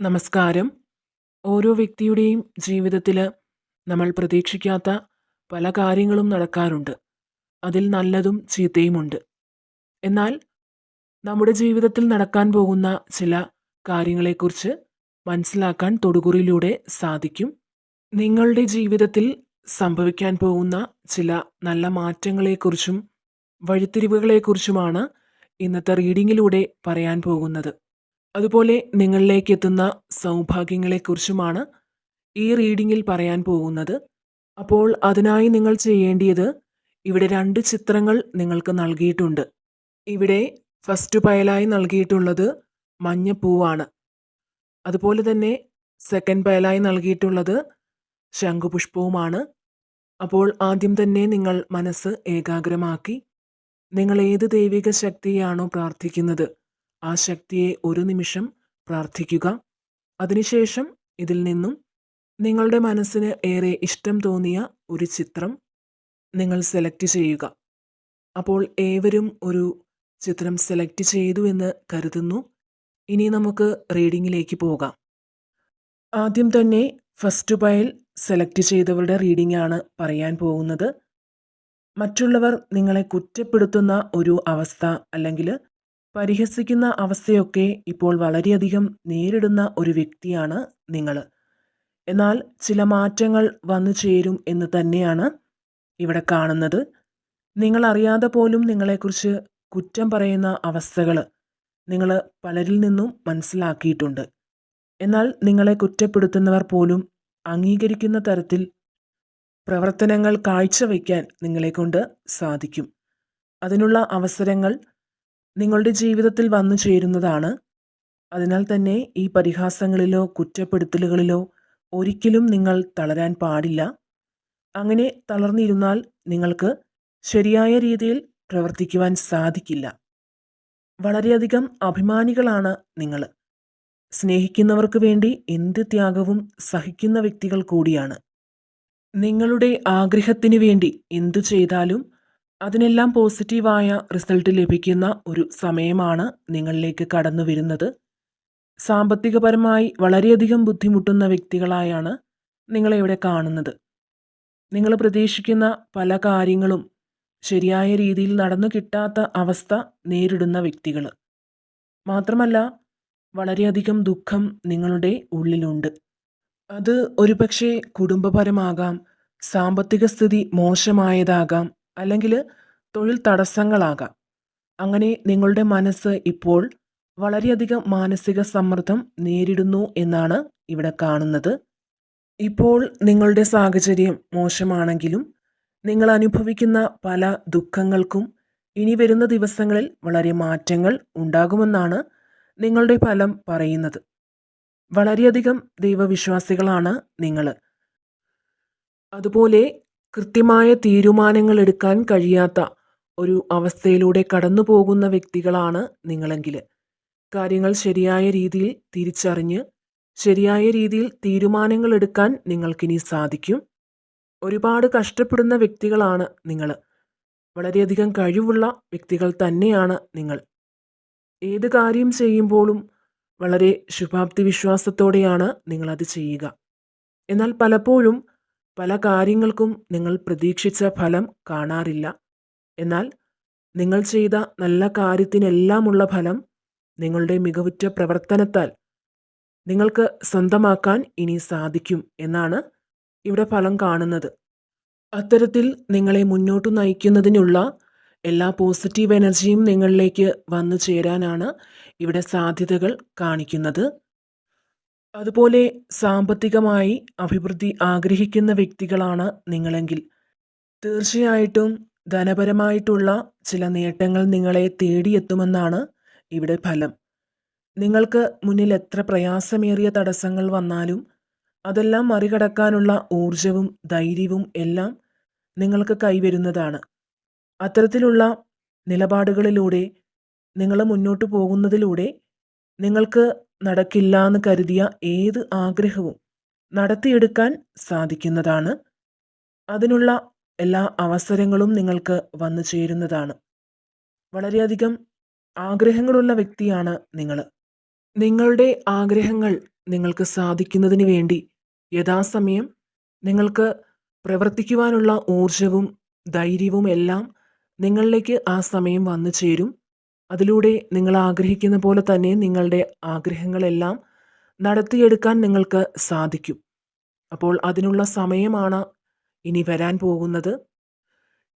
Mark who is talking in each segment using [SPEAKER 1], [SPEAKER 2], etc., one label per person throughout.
[SPEAKER 1] നമസ്കാരം. ഓരോ വ്യക്തിയുടെയും ജീവിതത്തിൽ നമ്മൾ പ്രതീക്ഷിക്കാത്ത പല കാര്യങ്ങളും നടക്കാറുണ്ട്. അതിൽ നല്ലതും ചീത്തയുമുണ്ട്. എന്നാൽ നമ്മുടെ ജീവിതത്തിൽ നടക്കാൻ പോകുന്ന ചില കാര്യങ്ങളെക്കുറിച്ച് മനസ്സിലാക്കാൻ തൊടുകുറിയിലൂടെ സാധിക്കും. നിങ്ങളുടെ ജീവിതത്തിൽ സംഭവിക്കാൻ പോകുന്ന ചില നല്ല മാറ്റങ്ങളെക്കുറിച്ചും വഴിത്തിരിവുകളെക്കുറിച്ചുമാണ് ഇന്നത്തെ റീഡിങ്ങിലൂടെ പറയാൻ പോകുന്നത്. അതുപോലെ നിങ്ങളിലേക്ക് എത്തുന്ന സൗഭാഗ്യങ്ങളെക്കുറിച്ചുമാണ് ഈ റീഡിങ്ങിൽ പറയാൻ പോകുന്നത്. അപ്പോൾ അതിനായി നിങ്ങൾ ചെയ്യേണ്ടിയത് ഇവിടെ രണ്ട് ചിത്രങ്ങൾ നിങ്ങൾക്ക് നൽകിയിട്ടുണ്ട്. ഇവിടെ ഫസ്റ്റ് പയലായി നൽകിയിട്ടുള്ളത് മഞ്ഞപ്പൂവാണ്. അതുപോലെ തന്നെ സെക്കൻഡ് പയലായി നൽകിയിട്ടുള്ളത് ശംഖുപുഷ്പവുമാണ്. അപ്പോൾ ആദ്യം തന്നെ നിങ്ങൾ മനസ്സ് ഏകാഗ്രമാക്കി നിങ്ങൾ ഏത് ദൈവിക ശക്തിയാണോ പ്രാർത്ഥിക്കുന്നത് ആ ശക്തിയെ ഒരു നിമിഷം പ്രാർത്ഥിക്കുക. അതിനുശേഷം ഇതിൽ നിന്നും നിങ്ങളുടെ മനസ്സിന് ഏറെ ഇഷ്ടം തോന്നിയ ഒരു ചിത്രം നിങ്ങൾ സെലക്ട് ചെയ്യുക. അപ്പോൾ ഏവരും ഒരു ചിത്രം സെലക്ട് ചെയ്തു എന്ന് കരുതുന്നു. ഇനി നമുക്ക് റീഡിങ്ങിലേക്ക് പോകാം. ആദ്യം തന്നെ ഫസ്റ്റ് പയൽ സെലക്ട് ചെയ്തവരുടെ റീഡിംഗ് ആണ് പറയാൻ പോകുന്നത്. മറ്റുള്ളവർ നിങ്ങളെ കുറ്റപ്പെടുത്തുന്ന ഒരു അവസ്ഥ അല്ലെങ്കിൽ പരിഹസിക്കുന്ന അവസ്ഥയൊക്കെ ഇപ്പോൾ വളരെയധികം നേരിടുന്ന ഒരു വ്യക്തിയാണ് നിങ്ങൾ. എന്നാൽ ചില മാറ്റങ്ങൾ വന്നു ചേരും എന്ന് തന്നെയാണ് ഇവിടെ കാണുന്നത്. നിങ്ങൾ അറിയാതെ പോലും നിങ്ങളെക്കുറിച്ച് കുറ്റം പറയുന്ന അവസ്ഥകൾ നിങ്ങൾ പലരിൽ നിന്നും മനസ്സിലാക്കിയിട്ടുണ്ട്. എന്നാൽ നിങ്ങളെ കുറ്റപ്പെടുത്തുന്നവർ പോലും അംഗീകരിക്കുന്ന തരത്തിൽ പ്രവർത്തനങ്ങൾ കാഴ്ചവെക്കാൻ നിങ്ങളെക്കൊണ്ട് സാധിക്കും. അതിനുള്ള അവസരങ്ങൾ നിങ്ങളുടെ ജീവിതത്തിൽ വന്നു ചേരുന്നതാണ്. അതിനാൽ തന്നെ ഈ പരിഹാസങ്ങളിലോ കുറ്റപ്പെടുത്തലുകളിലോ ഒരിക്കലും നിങ്ങൾ തളരാൻ പാടില്ല. അങ്ങനെ തളർന്നിരുന്നാൽ നിങ്ങൾക്ക് ശരിയായ രീതിയിൽ പ്രവർത്തിക്കുവാൻ സാധിക്കില്ല. വളരെയധികം അഭിമാനികളാണ് നിങ്ങൾ. സ്നേഹിക്കുന്നവർക്ക് വേണ്ടി എന്ത് ത്യാഗവും സഹിക്കുന്ന വ്യക്തികൾ കൂടിയാണ്. നിങ്ങളുടെ ആഗ്രഹത്തിന് വേണ്ടി എന്തു ചെയ്താലും അതിനെല്ലാം പോസിറ്റീവായ റിസൾട്ട് ലഭിക്കുന്ന ഒരു സമയമാണ് നിങ്ങളിലേക്ക് കടന്നു വരുന്നത്. സാമ്പത്തികപരമായി വളരെയധികം ബുദ്ധിമുട്ടുന്ന വ്യക്തികളായാണ് നിങ്ങളെ ഇവിടെ കാണുന്നത്. നിങ്ങൾ പ്രതീക്ഷിക്കുന്ന പല കാര്യങ്ങളും ശരിയായ രീതിയിൽ നടന്നു കിട്ടാത്ത അവസ്ഥ നേരിടുന്ന വ്യക്തികൾ. മാത്രമല്ല വളരെയധികം ദുഃഖം നിങ്ങളുടെ ഉള്ളിലുണ്ട്. അത് ഒരുപക്ഷെ കുടുംബപരമാകാം, സാമ്പത്തിക സ്ഥിതി മോശമായതാകാം, അല്ലെങ്കിൽ തൊഴിൽ തടസ്സങ്ങളാകാം. അങ്ങനെ നിങ്ങളുടെ മനസ്സ് ഇപ്പോൾ വളരെയധികം മാനസിക സമ്മർദ്ദം നേരിടുന്നു എന്നാണ് ഇവിടെ കാണുന്നത്. ഇപ്പോൾ നിങ്ങളുടെ സാഹചര്യം മോശമാണെങ്കിലും നിങ്ങൾ അനുഭവിക്കുന്ന പല ദുഃഖങ്ങൾക്കും ഇനി വരുന്ന ദിവസങ്ങളിൽ വളരെ മാറ്റങ്ങൾ ഉണ്ടാകുമെന്നാണ് നിങ്ങളുടെ ഫലം പറയുന്നത്. വളരെയധികം ദൈവവിശ്വാസികളാണ് നിങ്ങൾ. അതുപോലെ കൃത്യമായ തീരുമാനങ്ങൾ എടുക്കാൻ കഴിയാത്ത ഒരു അവസ്ഥയിലൂടെ കടന്നുപോകുന്ന വ്യക്തികളാണ് നിങ്ങളെങ്കിൽ കാര്യങ്ങൾ ശരിയായ രീതിയിൽ തിരിച്ചറിഞ്ഞ് ശരിയായ രീതിയിൽ തീരുമാനങ്ങൾ എടുക്കാൻ നിങ്ങൾക്കിനി സാധിക്കും. ഒരുപാട് കഷ്ടപ്പെടുന്ന വ്യക്തികളാണ് നിങ്ങൾ. വളരെയധികം കഴിവുള്ള വ്യക്തികൾ തന്നെയാണ് നിങ്ങൾ. ഏത് കാര്യം ചെയ്യുമ്പോഴും വളരെ ശുഭാപ്തി വിശ്വാസത്തോടെയാണ് നിങ്ങളത് ചെയ്യുക. എന്നാൽ പലപ്പോഴും പല കാര്യങ്ങൾക്കും നിങ്ങൾ പ്രതീക്ഷിച്ച ഫലം കാണാറില്ല. എന്നാൽ നിങ്ങൾ ചെയ്ത നല്ല കാര്യത്തിനെല്ലാമുള്ള ഫലം നിങ്ങളുടെ മികവുറ്റ പ്രവർത്തനത്താൽ നിങ്ങൾക്ക് സ്വന്തമാക്കാൻ ഇനി സാധിക്കും എന്നാണ് ഇവിടെ ഫലം കാണുന്നത്. അത്തരത്തിൽ നിങ്ങളെ മുന്നോട്ട് നയിക്കുന്നതിനുള്ള എല്ലാ പോസിറ്റീവ് എനർജിയും നിങ്ങളിലേക്ക് വന്നു ചേരാനാണ് ഇവിടെ സാധ്യതകൾ കാണിക്കുന്നത്. അതുപോലെ സാമ്പത്തികമായി അഭിവൃദ്ധി ആഗ്രഹിക്കുന്ന വ്യക്തികളാണ് നിങ്ങളെങ്കിൽ തീർച്ചയായിട്ടും ധനപരമായിട്ടുള്ള ചില നേട്ടങ്ങൾ നിങ്ങളെ തേടിയെത്തുമെന്നാണ് ഇവിടെ ഫലം. നിങ്ങൾക്ക് മുന്നിൽ എത്ര പ്രയാസമേറിയ തടസ്സങ്ങൾ വന്നാലും അതെല്ലാം മറികടക്കാനുള്ള ഊർജവും ധൈര്യവും എല്ലാം നിങ്ങൾക്ക് കൈവരുന്നതാണ്. അത്തരത്തിലുള്ള നിലപാടുകളിലൂടെ നിങ്ങൾ മുന്നോട്ട് പോകുന്നതിലൂടെ നിങ്ങൾക്ക് നടക്കില്ലാന്ന് കരുതിയ ഏത് ആഗ്രഹവും നടത്തിയെടുക്കാൻ സാധിക്കുന്നതാണ്. അതിനുള്ള എല്ലാ അവസരങ്ങളും നിങ്ങൾക്ക് വന്നു ചേരുന്നതാണ്. വളരെയധികം ആഗ്രഹങ്ങളുള്ള വ്യക്തിയാണ് നിങ്ങൾ. നിങ്ങളുടെ ആഗ്രഹങ്ങൾ നിങ്ങൾക്ക് സാധിക്കുന്നതിന് വേണ്ടി യഥാസമയം നിങ്ങൾക്ക് പ്രവർത്തിക്കുവാനുള്ള ഊർജവും ധൈര്യവും എല്ലാം നിങ്ങളിലേക്ക് ആ സമയം വന്നു ചേരും അതിലൂടെ നിങ്ങൾ ആഗ്രഹിക്കുന്ന പോലെ തന്നെ നിങ്ങളുടെ ആഗ്രഹങ്ങളെല്ലാം നടത്തിയെടുക്കാൻ നിങ്ങൾക്ക് സാധിക്കും. അപ്പോൾ അതിനുള്ള സമയമാണ് ഇനി വരാൻ പോകുന്നത്.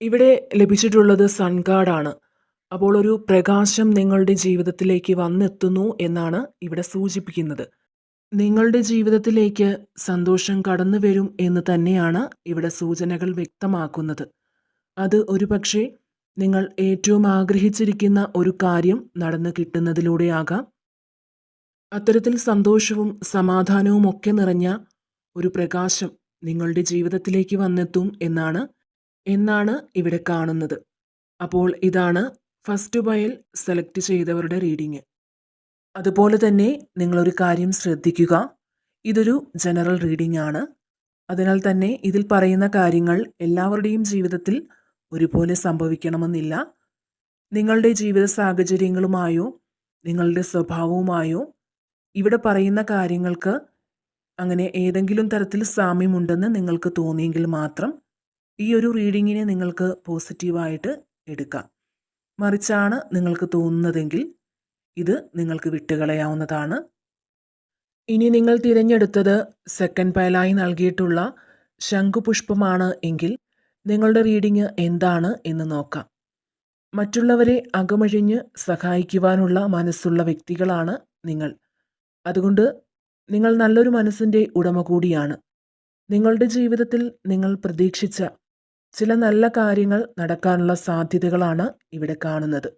[SPEAKER 1] ഇവിടെ ലഭിച്ചിട്ടുള്ളത് സൺ കാർഡാണ്. അപ്പോൾ ഒരു പ്രകാശം നിങ്ങളുടെ ജീവിതത്തിലേക്ക് വന്നെത്തുന്നു എന്നാണ് ഇവിടെ സൂചിപ്പിക്കുന്നത്. നിങ്ങളുടെ ജീവിതത്തിലേക്ക് സന്തോഷം കടന്നു വരും എന്ന് തന്നെയാണ് ഇവിടെ സൂചനകൾ വ്യക്തമാക്കുന്നത്. അത് ഒരുപക്ഷെ നിങ്ങൾ ഏറ്റവും ആഗ്രഹിച്ചിരിക്കുന്ന ഒരു കാര്യം നടന്നു കിട്ടുന്നതിലൂടെയാകാം. അത്തരത്തിൽ സന്തോഷവും സമാധാനവും ഒക്കെ നിറഞ്ഞ ഒരു പ്രകാശം നിങ്ങളുടെ ജീവിതത്തിലേക്ക് വന്നെത്തും എന്നാണ് എന്നാണ് ഇവിടെ കാണുന്നത്. അപ്പോൾ ഇതാണ് ഫസ്റ്റ് ബയൽ സെലക്ട് ചെയ്തവരുടെ റീഡിങ്. അതുപോലെ തന്നെ നിങ്ങളൊരു കാര്യം ശ്രദ്ധിക്കുക. ഇതൊരു ജനറൽ റീഡിംഗ് ആണ്. അതിനാൽ തന്നെ ഇതിൽ പറയുന്ന കാര്യങ്ങൾ എല്ലാവരുടെയും ജീവിതത്തിൽ ഒരുപോലെ സംഭവിക്കണമെന്നില്ല. നിങ്ങളുടെ ജീവിത സാഹചര്യങ്ങളുമായോ നിങ്ങളുടെ സ്വഭാവവുമായോ ഇവിടെ പറയുന്ന കാര്യങ്ങൾക്ക് അങ്ങനെ ഏതെങ്കിലും തരത്തിൽ സാമ്യമുണ്ടെന്ന് നിങ്ങൾക്ക് തോന്നിയെങ്കിൽ മാത്രം ഈ ഒരു റീഡിങ്ങിനെ നിങ്ങൾക്ക് പോസിറ്റീവായിട്ട് എടുക്കാം. മറിച്ചാണ് നിങ്ങൾക്ക് തോന്നുന്നതെങ്കിൽ ഇത് നിങ്ങൾക്ക് വിട്ടുകളയാവുന്നതാണ്. ഇനി നിങ്ങൾ തിരഞ്ഞെടുത്തത് സെക്കൻഡ് പയലായി നൽകിയിട്ടുള്ള ശംഖുപുഷ്പമാണ് എങ്കിൽ നിങ്ങളുടെ റീഡിങ് എന്താണ് എന്ന് നോക്കാം. മറ്റുള്ളവരെ അകമഴിഞ്ഞ് സഹായിക്കുവാനുള്ള മനസ്സുള്ള വ്യക്തികളാണ് നിങ്ങൾ. അതുകൊണ്ട് നിങ്ങൾ നല്ലൊരു മനസ്സിന്റെ ഉടമ കൂടിയാണ്. നിങ്ങളുടെ ജീവിതത്തിൽ നിങ്ങൾ പ്രതീക്ഷിച്ച ചില നല്ല കാര്യങ്ങൾ നടക്കാനുള്ള സാധ്യതകളാണ് ഇവിടെ കാണുന്നത്.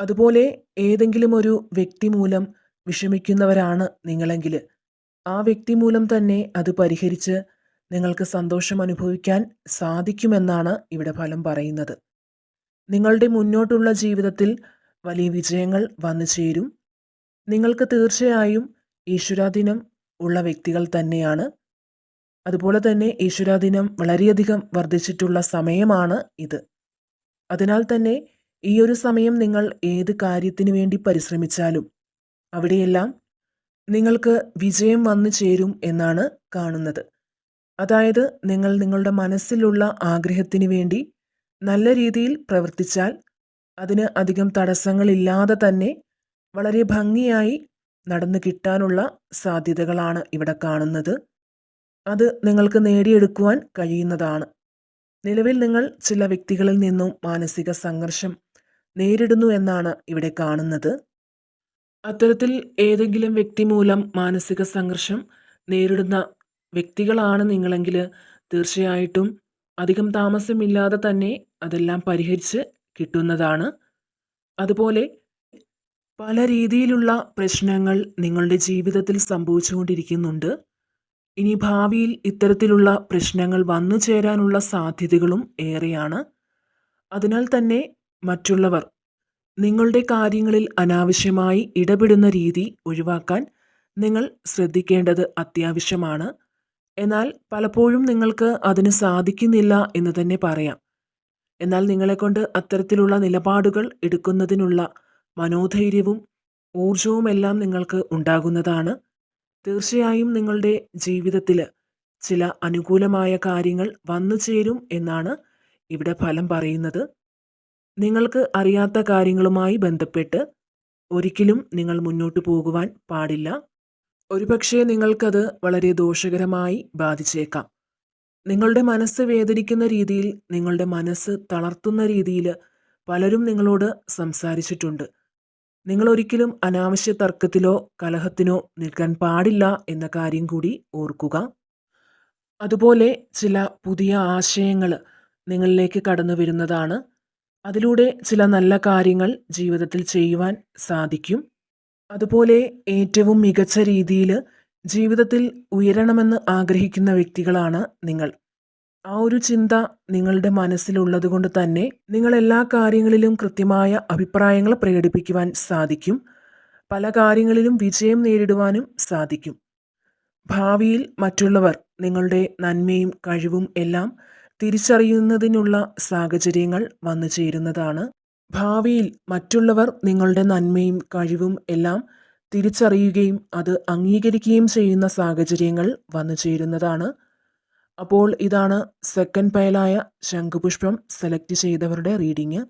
[SPEAKER 1] അതുപോലെ ഏതെങ്കിലും ഒരു വ്യക്തി മൂലം വിഷമിക്കുന്നവരാണ് നിങ്ങളെങ്കിൽ. ആ വ്യക്തി മൂലം തന്നെ അത് പരിഹരിച്ച് നിങ്ങൾക്ക് സന്തോഷം അനുഭവിക്കാൻ സാധിക്കുമെന്നാണ് ഇവിടെ ഫലം പറയുന്നത്. നിങ്ങളുടെ മുന്നോട്ടുള്ള ജീവിതത്തിൽ വലിയ വിജയങ്ങൾ വന്നു ചേരും. നിങ്ങൾക്ക് തീർച്ചയായും ഈശ്വരാധീനം ഉള്ള വ്യക്തികൾ തന്നെയാണ്. അതുപോലെ തന്നെ ഈശ്വരാധീനം വളരെയധികം വർദ്ധിച്ചിട്ടുള്ള സമയമാണ് ഇത്. അതിനാൽ തന്നെ ഈ ഒരു സമയം നിങ്ങൾ ഏത് കാര്യത്തിനു വേണ്ടി പരിശ്രമിച്ചാലും അവിടെയെല്ലാം നിങ്ങൾക്ക് വിജയം വന്നു ചേരും എന്നാണ് കാണുന്നത്. അതായത് നിങ്ങൾ നിങ്ങളുടെ മനസ്സിലുള്ള ആഗ്രഹത്തിന് വേണ്ടി നല്ല രീതിയിൽ പ്രവർത്തിച്ചാൽ അതിന് അധികം തടസ്സങ്ങളില്ലാതെ തന്നെ വളരെ ഭംഗിയായി നടന്നു കിട്ടാനുള്ള സാധ്യതകളാണ് ഇവിടെ കാണുന്നത്. അത് നിങ്ങൾക്ക് നേടിയെടുക്കുവാൻ കഴിയുന്നതാണ്. നിലവിൽ നിങ്ങൾ ചില വ്യക്തികളിൽ നിന്നും മാനസിക സംഘർഷം നേരിടുന്നു എന്നാണ് ഇവിടെ കാണുന്നത്. അത്തരത്തിൽ ഏതെങ്കിലും വ്യക്തി മൂലം മാനസിക സംഘർഷം നേരിടുന്ന വ്യക്തികളാണ് നിങ്ങളെങ്കിൽ തീർച്ചയായിട്ടും അധികം താമസമില്ലാതെ തന്നെ അതെല്ലാം പരിഹരിച്ച് കിട്ടുന്നതാണ്. അതുപോലെ പല രീതിയിലുള്ള പ്രശ്നങ്ങൾ നിങ്ങളുടെ ജീവിതത്തിൽ സംഭവിച്ചുകൊണ്ടിരിക്കുന്നുണ്ട്. ഇനി ഭാവിയിൽ ഇത്തരത്തിലുള്ള പ്രശ്നങ്ങൾ വന്നു ചേരാനുള്ള സാധ്യതകളും ഏറെയാണ്. അതിനാൽ തന്നെ മറ്റുള്ളവർ നിങ്ങളുടെ കാര്യങ്ങളിൽ അനാവശ്യമായി ഇടപെടുന്ന രീതി ഒഴിവാക്കാൻ നിങ്ങൾ ശ്രദ്ധിക്കേണ്ടത് അത്യാവശ്യമാണ്. എന്നാൽ പലപ്പോഴും നിങ്ങൾക്ക് അതിന് സാധിക്കുന്നില്ല എന്ന് തന്നെ പറയാം. എന്നാൽ നിങ്ങളെക്കൊണ്ട് അത്തരത്തിലുള്ള നിലപാടുകൾ എടുക്കുന്നതിനുള്ള മനോധൈര്യവും ഊർജവുമെല്ലാം നിങ്ങൾക്ക് ഉണ്ടാകുന്നതാണ്. തീർച്ചയായും നിങ്ങളുടെ ജീവിതത്തിൽ ചില അനുകൂലമായ കാര്യങ്ങൾ വന്നു ചേരും എന്നാണ് ഇവിടെ ഫലം പറയുന്നത്. നിങ്ങൾക്ക് അറിയാത്ത കാര്യങ്ങളുമായി ബന്ധപ്പെട്ട് ഒരിക്കലും നിങ്ങൾ മുന്നോട്ട് പോകുവാൻ പാടില്ല. ഒരുപക്ഷെ നിങ്ങൾക്കത് വളരെ ദോഷകരമായി ബാധിച്ചേക്കാം. നിങ്ങളുടെ മനസ്സ് വേദനിക്കുന്ന രീതിയിൽ നിങ്ങളുടെ മനസ്സ് തളർത്തുന്ന രീതിയിൽ പലരും നിങ്ങളോട് സംസാരിച്ചിട്ടുണ്ട്. നിങ്ങൾ ഒരിക്കലും അനാവശ്യ തർക്കത്തിലോ കലഹത്തിനോ നിൽക്കാൻ പാടില്ല എന്ന കാര്യം കൂടി ഓർക്കുക. അതുപോലെ ചില പുതിയ ആശയങ്ങൾ നിങ്ങളിലേക്ക് കടന്നു വരുന്നതാണ്. അതിലൂടെ ചില നല്ല കാര്യങ്ങൾ ജീവിതത്തിൽ ചെയ്യുവാൻ സാധിക്കും. അതുപോലെ ഏറ്റവും മികച്ച രീതിയിൽ ജീവിതത്തിൽ ഉയരണമെന്ന് ആഗ്രഹിക്കുന്ന വ്യക്തികളാണ് നിങ്ങൾ. ആ ഒരു ചിന്ത നിങ്ങളുടെ മനസ്സിലുള്ളത് കൊണ്ട് തന്നെ നിങ്ങൾ എല്ലാ കാര്യങ്ങളിലും കൃത്യമായ അഭിപ്രായങ്ങൾ പ്രകടിപ്പിക്കുവാൻ സാധിക്കും. പല കാര്യങ്ങളിലും വിജയം നേരിടുവാനും സാധിക്കും. ഭാവിയിൽ മറ്റുള്ളവർ നിങ്ങളുടെ നന്മയും കഴിവും എല്ലാം തിരിച്ചറിയുന്നതിനുള്ള സാഹചര്യങ്ങൾ വന്നു ചേരുന്നതാണ് ഭാവിയിൽ മറ്റുള്ളവർ നിങ്ങളുടെ നന്മയും കഴിവും എല്ലാം തിരിച്ചറിയുകയും അത് അംഗീകരിക്കുകയും ചെയ്യുന്ന സാഹചര്യങ്ങൾ വന്നു ചേരുന്നതാണ്. അപ്പോൾ ഇതാണ് സെക്കൻഡ് പയലായ ശംഖുപുഷ്പം സെലക്ട് ചെയ്തവരുടെ റീഡിങ്